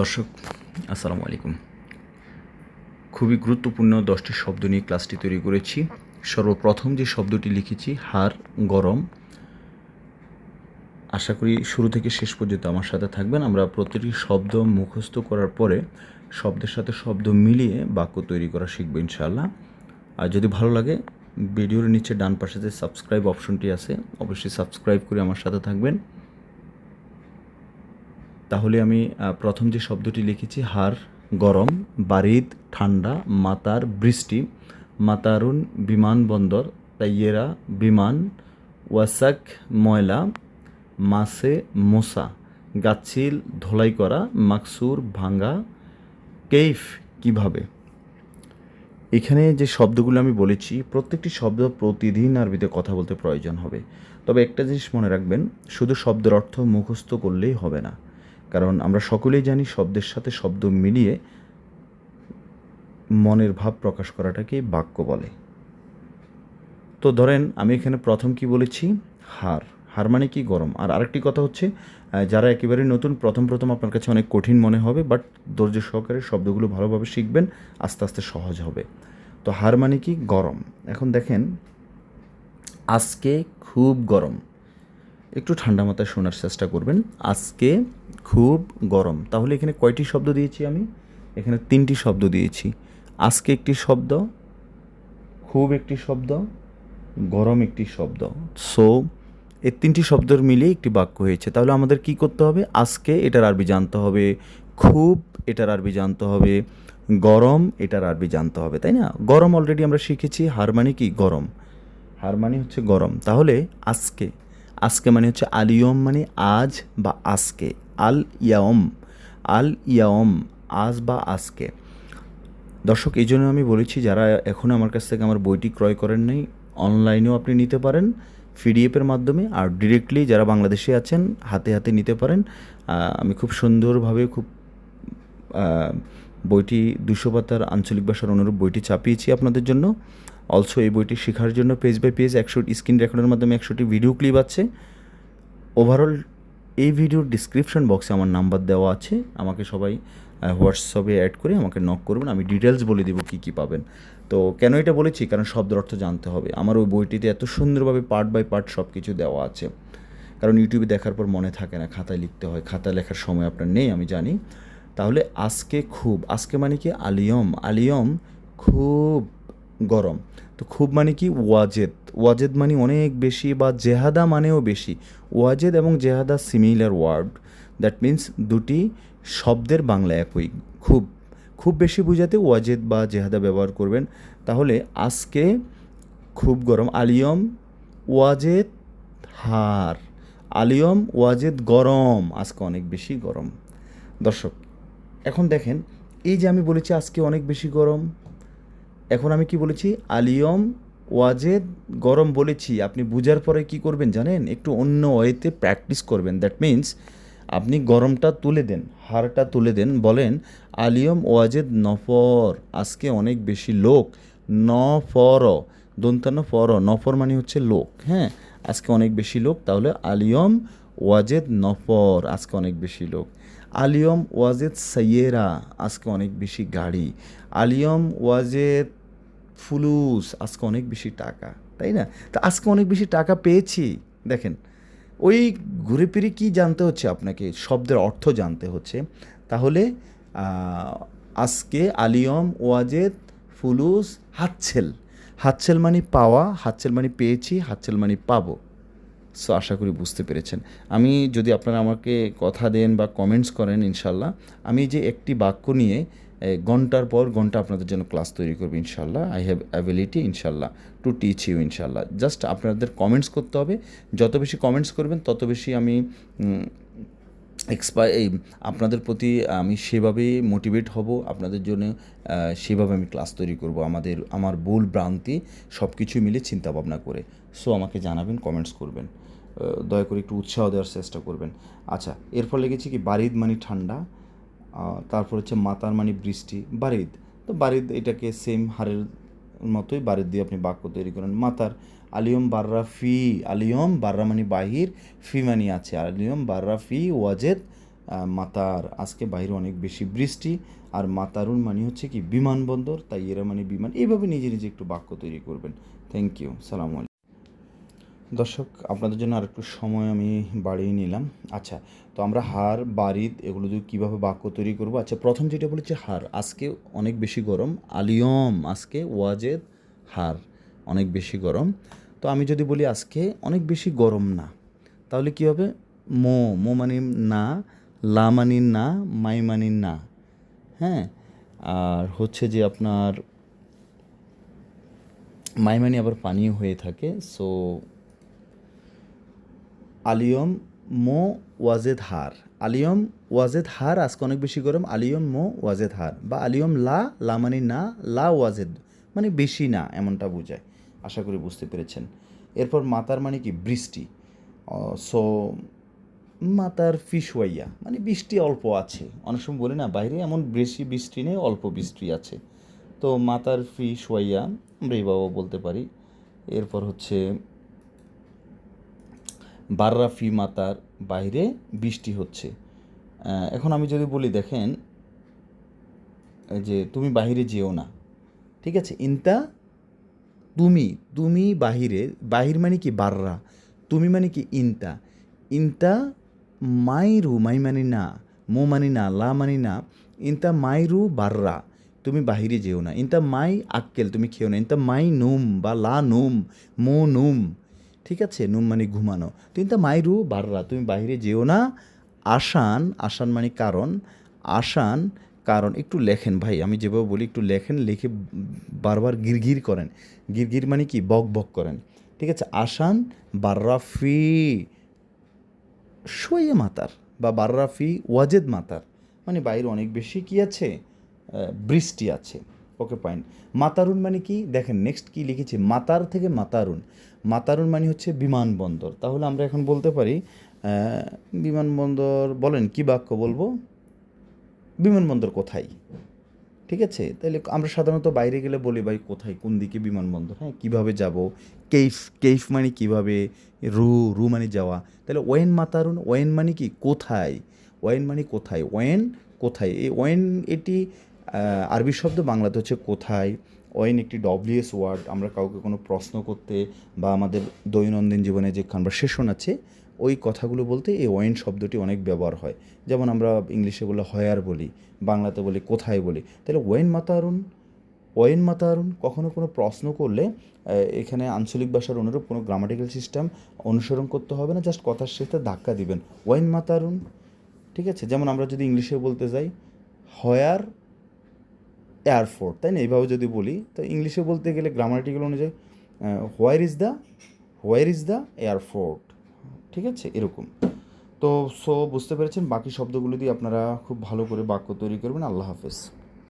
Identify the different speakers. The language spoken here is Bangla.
Speaker 1: দর্শক, আসসালামু আলাইকুম। খুবই গুরুত্বপূর্ণ দশটি শব্দ নিয়ে ক্লাসটি তৈরি করেছি। সর্বপ্রথম যে শব্দটি লিখেছি, হার, গরম। আশা করি শুরু থেকে শেষ পর্যন্ত আমার সাথে থাকবেন। আমরা প্রতিটি শব্দ মুখস্থ করার পরে শব্দের সাথে শব্দ মিলিয়ে বাক্য তৈরি করা শিখব ইনশাআল্লাহ। আর যদি ভালো লাগে, ভিডিওর নিচে ডান পাশে যে সাবস্ক্রাইব অপশনটি আছে, অবশ্যই সাবস্ক্রাইব করে আমার সাথে থাকবেন। তাহলে আমি প্রথম যে শব্দটি লিখেছি, হার, গরম, বারিদ, ঠান্ডা, মাতার, বৃষ্টি, মাতারুন বিমানবন্দর তাইয়েরা, বিমান, ওয়াসাক, ময়লা, মাসে, মোসা, গাছিল, ধোলাই করা, মাকসুর, ভাঙ্গা, কেইফ, কীভাবে? এখানে যে শব্দগুলো আমি বলেছি, প্রত্যেকটি শব্দ প্রতিদিন আরবিতে কথা বলতে প্রয়োজন হবে। তবে একটা জিনিস মনে রাখবেন, শুধু শব্দের অর্থ মুখস্থ করলেই হবে না। কারণ আমরা সকলেই জানি শব্দের সাথে শব্দ মিলিয়ে মনের ভাব প্রকাশ করাটাকে বাক্য বলে। তো ধরেন আমি এখানে প্রথম কি বলেছি? হার। হার মানে কি? গরম। আর আরেকটি কথা হচ্ছে যারা একেবারে নতুন, প্রথম প্রথম আপনার কাছে অনেক কঠিন মনে হবে বাট ধৈর্য সহকারে শব্দগুলো ভালোভাবে শিখবেন, আস্তে আস্তে সহজ হবে। তো হার মানে কি? গরম। এখন দেখেন, আজকে খুব গরম। একটু ঠান্ডা মাথায় শোনার চেষ্টা করবেন। আজকে খুব গরম। তাহলে এখানে কয়টি শব্দ দিয়েছি আমি? এখানে তিনটি শব্দ দিয়েছি। আজকে একটি শব্দ, খুব একটি শব্দ, গরম একটি শব্দ। সো এই তিনটি শব্দের মিলিয়ে একটি বাক্য হয়েছে। তাহলে আমাদের কি করতে হবে? আজকে এটার আরবি জানতে হবে। খুব এটার আরবি জানতে হবে। গরম এটার আরবি জানতে হবে। তাই না? গরম অলরেডি আমরা শিখেছি। হার মানে কি? গরম। হার মানে হচ্ছে গরম। তাহলে আজকে আজকে মানে হচ্ছে আলিয়ম মানে আজ বা আজকে। আল ইয়াওম আল ইয়াওম আজ বা আজকে। দর্শক এই জন্য আমি বলেছি, যারা এখনও আমার কাছ থেকে আমার বইটি ক্রয় করেন নাই, অনলাইনেও আপনি নিতে পারেন পিডিএফের মাধ্যমে, আর ডিরেক্টলি যারা বাংলাদেশে আছেন, হাতে হাতে নিতে পারেন। আমি খুব সুন্দরভাবে, খুব বইটি দুশো পাতার আঞ্চলিক ভাষার অনুরূপ বইটি চাপিয়েছি আপনাদের জন্য। অলসো এই বইটি শেখার জন্য পেজ বাই পেজ একশো স্ক্রিন রেকর্ডের মাধ্যমে একশোটি ভিডিও ক্লিপ আছে। ওভারঅল এই ভিডিওর ডিসক্রিপশন বক্সে আমার নাম্বার দেওয়া আছে। আমাকে সবাই হোয়াটসঅ্যাপে অ্যাড করে আমাকে নক করবেন। আমি ডিটেলস বলে দেবো কী কী পাবেন। তো কেন এটা বলেছি? কারণ শব্দের অর্থ জানতে হবে। আমার ওই বইটিতে এত সুন্দরভাবে পার্ট বাই পার্ট সব কিছু দেওয়া আছে। কারণ ইউটিউবে দেখার পর মনে থাকে না, খাতায় লিখতে হয়। খাতায় লেখার সময় আপনার নেই, আমি জানি। তাহলে আজকে খুব, আজকে মানে কি? আলিয়ম আলিয়ম খুব গরম। তো খুব মানে কি? ওয়াজেদ। ওয়াজেদ মানে অনেক বেশি বা জেহাদা মানেও বেশি। ওয়াজেদ এবং জেহাদা সিমিলার ওয়ার্ড দ্যাট মিন্স দুটি শব্দের বাংলা একই। খুব খুব বেশি বোঝাতে ওয়াজেদ বা জেহাদা ব্যবহার করবেন। তাহলে আজকে খুব গরম। আলিয়ম, ওয়াজেদ, হার। আলিয়ম, ওয়াজেদ গরম। আজকে অনেক বেশি গরম। দর্শক এখন দেখেন, এই যে আমি বলেছি আজকে অনেক বেশি গরম, এখন আমি কি বলেছি? আলিয়ম, ওয়াজেদ, গরম বলেছি। আপনি বুঝার পরে কি করবেন জানেন? একটু অন্য ওয়েতে প্র্যাকটিস করবেন। দ্যাট মিন্স আপনি গরমটা তুলে দেন হারটা তুলে দেন। বলেন, আলিয়ম, ওয়াজেদ, নফর। আজকে অনেক বেশি লোক। নফর দন্তান্ন ফর। নফর মানে হচ্ছে লোক হ্যাঁ? আজকে অনেক বেশি লোক, তাহলে আলিয়ম, ওয়াজেদ, নফর। আজকে অনেক বেশি লোক। আলিয়ম ওয়াজেদ সাইয়েরা, আজকে অনেক বেশি গাড়ি। আলিয়ম ওয়াজেদ ফুলুস, আজকে অনেক বেশি টাকা, তাই না? তো আজকে অনেক বেশি টাকা পেয়েছি। দেখেন, ওই ঘুরে ফিরে কী জানতে হচ্ছে আপনাকে? শব্দের অর্থ জানতে হচ্ছে। তাহলে আজকে আলিয়ম ওয়াজেদ ফুলুস হাতছেল। হাতছেল মানে পাওয়া, হাতছেল মানে পেয়েছি, হাতছেল মানে পাবো। সো আশা করি বুঝতে পেরেছেন। আমি যদি আপনারা আমাকে কথা দেন বা কমেন্টস করেন, ইনশাল্লাহ, আমি যে একটি বাক্য নিয়ে ঘণ্টার পর ঘণ্টা আপনাদের জন্য ক্লাস তৈরি করব, ইনশাল্লাহ আই হ্যাভ অ্যাবিলিটি ইনশাল্লাহ টু টিচ ইউ ইনশাল্লাহ। জাস্ট আপনাদের কমেন্টস করতে হবে। যত বেশি কমেন্টস করবেন, তত বেশি আমি এক্সপাই এই আপনাদের প্রতি আমি সেভাবেই মোটিভেট হব। আপনাদের জন্য সেভাবে আমি ক্লাস তৈরি করব। আমাদের, আমার ভুল ভ্রান্তি সব কিছু মিলে চিন্তা ভাবনা করে। সো আমাকে জানাবেন কমেন্টস করবেন। দয়া করে একটু উৎসাহ দেওয়ার চেষ্টা করবেন। আচ্ছা এরপর লেগেছে কি? বারিদ মানে ঠান্ডা তারপর হচ্ছে মাতার মানে বৃষ্টি, বারিদ। তো বারিদ এটাকে সেম হারের মতোই বারিদ দিয়ে আপনি বাক্য তৈরি করেন। মাতার আলিয়ম বাররা ফি, আলিয়ম বাররা মানে বাহির, ফি মানে আছে। আলিয়ম বাররা ফি ওয়াজেদ মাতার। আজকে বাইরে অনেক বেশি বৃষ্টি, আর মাতারুন মানে হচ্ছে কি বিমানবন্দর, তাই এরা মানে বিমান। এইভাবে নিজে নিজে একটু বাক্য তৈরি করবেন। থ্যাংক ইউ সালাম আলাইকুম। দর্শক, আপনাদের জন্য আর একটু সময় আমি বাড়িয়ে নিলাম। আচ্ছা তো আমরা হার, বারিদ এগুলো দিয়ে কীভাবে বাক্য তৈরি করব? আচ্ছা প্রথম যেটা বলেছি, হার। আজকে অনেক বেশি গরম। আলিয়ম, আজকে ওয়াজেদ, হার। অনেক বেশি গরম। তো আমি যদি বলি আজকে অনেক বেশি গরম না, তাহলে কী হবে? মো মো মানে না, লা মানি না, মাই মানি না। হ্যাঁ? আর হচ্ছে যে আপনার মাই মানি আবার পানীয় হয়ে থাকে। সো, আলিয়ম, মো, ওয়াজেদ হার। আলিয়ম, ওয়াজেদ হার আজকে অনেক বেশি গরম। আলিয়ম, মো, ওয়াজেদ হার। বা আলিয়ম, লা লা মানে না, লা, ওয়াজেদ মানে বেশি না, এমনটা বোঝায়। আশা করি বুঝতে পেরেছেন। এরপর মাতার মানে কি? বৃষ্টি। সো মাতার ফিসওয়াইয়া মানে বৃষ্টি অল্প আছে। অনেক সময় বলি না, বাইরে এমন বেশি বৃষ্টি নেই, অল্প বৃষ্টি আছে। তো মাতার ফি সোয়াইয়া আমরা এইভাবেও বলতে পারি। এরপর হচ্ছে বাররা ফি মাতার বাইরে বৃষ্টি হচ্ছে। এখন আমি যদি বলি, দেখেন, যে তুমি বাহিরে যেও না, ঠিক আছে? ইনতা তুমি তুমি বাহিরে, বাহির মানে কি বাররা? তুমি মানে কি ইনতা? ইনতা মাইরু, মাই মানে না, মো মানে না, লা মানে না। ইনতা মাইরু বাররা, তুমি বাহিরে যেও না। ইনতা মাই আক্কেল, তুমি খেও না। ইনতা মাই নুম বা লা নুম, মো নুম। ঠিক আছে? নুম মানে ঘুমানো। তো ইনতা মাইরু বাররা, তুমি বাহিরে যেও না। আসান আসান মানে কারণ। আসান কারণ একটু লেখেন ভাই, আমি যেভাবে বলি একটু লেখেন, লিখে বারবার গিরগির করেন। গিরগির মানে কি? বক বক করেন। ঠিক আছে? আসান বার্রাফি শোয়ে মাতার বা বার্রাফি ওয়াজেদ মাতার। মানে বাইরে অনেক বেশি কি আছে? বৃষ্টি আছে। ওকে পয়েন্ট মাতারুন মানে কি? দেখেন নেক্সট কি লিখেছি? মাতার থেকে মাতারুন। মাতারুন মানে হচ্ছে বিমানবন্দর। তাহলে আমরা এখন বলতে পারি বিমানবন্দর বলেন কি বাক্য বলব? বিমানবন্দর কোথায়? ঠিক আছে? তাহলে আমরা সাধারণত বাইরে গেলে বলি, ভাই, কোথায়? কোন দিকে বিমানবন্দর? হ্যাঁ কীভাবে যাব? কেইফ কেইফ মানে কীভাবে? রু রু মানে যাওয়া। তাহলে ওয়েন মাতারুন, ওয়েন মানে কি? কোথায়? ওয়েন মানে কোথায়? ওয়েন কোথায়? এই ওয়েন এটি আরবি শব্দ, বাংলাতে হচ্ছে কোথায়? ওয়েন একটি ডব্লিউএস ওয়ার্ড, আমরা কাউকে কোনো প্রশ্ন করতে বা আমাদের দৈনন্দিন জীবনে যে কনভারসেশন আছে ওই কথাগুলো বলতে এই ওয়েন শব্দটি অনেক ব্যবহার হয়। যেমন আমরা ইংলিশে বলে হয়ার বলি, বাংলাতে বলি কোথায় বলি। তাহলে ওয়েন মাতারুন ওয়েন মাতারুন কখনো কোনো প্রশ্ন করলে এখানে আঞ্চলিক ভাষার অনুরূপ কোনো গ্রামাটিক্যাল সিস্টেম অনুসরণ করতে হবে না, জাস্ট কথার সাথে ধাক্কা দিবেন। ওয়েন মাতারুন ঠিক আছে? যেমন আমরা যদি ইংলিশে বলতে যাই, হয়ার এয়ারফোর্ট তাই না? এইভাবে যদি বলি, তো ইংলিশে বলতে গেলে গ্রামাটিক্যাল অনুযায়ী where is the, where is the airport ঠিক আছে? এরকম। তো সো বুঝতে পেরেছেন? বাকি শব্দগুলো দিয়ে আপনারা খুব ভালো করে বাক্য তৈরি করবেন। আল্লাহ হাফেজ।